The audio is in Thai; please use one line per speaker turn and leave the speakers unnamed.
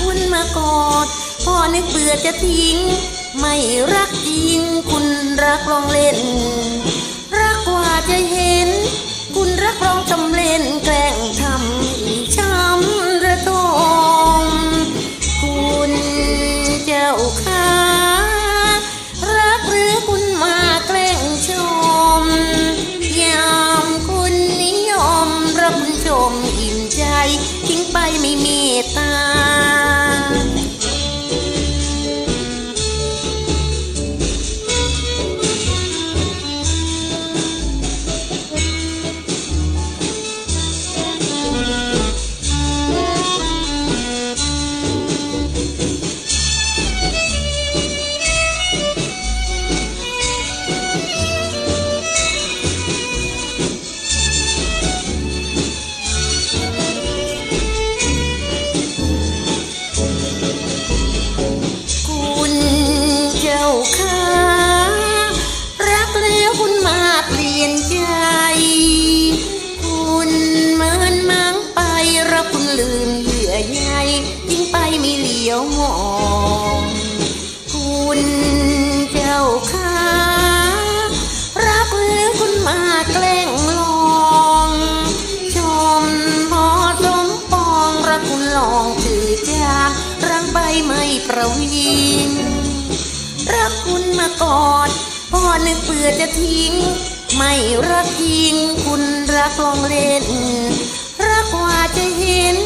คุณมากอดพ่อนึกเบื่อจะทิ้ง ไม่รักจริง คุณรักลองเล่น รักกว่าจะเห็น คุณรักลองจำเล่นแกล้งทำช้ำระทมคุณเจ้าค่ารักหรือคุณมาแกล้งชม ยามคุณนิยมรับคุณชมอิ่มใจ ทิ้งไปไม่เมตตา เปลี่ยนใจ คุณเหมินมังไปรักคุณลืมเหยื่อใยยิ่งไปไม่เหลียวมองคุณเจ้าค่ะรักแล้วคุณมาแกล้งลองชมพอสมปองรักคุณลองถือจางรังไปไม่ประวิงรักคุณมากอดพ่อนึกเบื่อจะทิ้ง ไม่รักจริงคุณรักลองเล่น รักว่าจะเห็น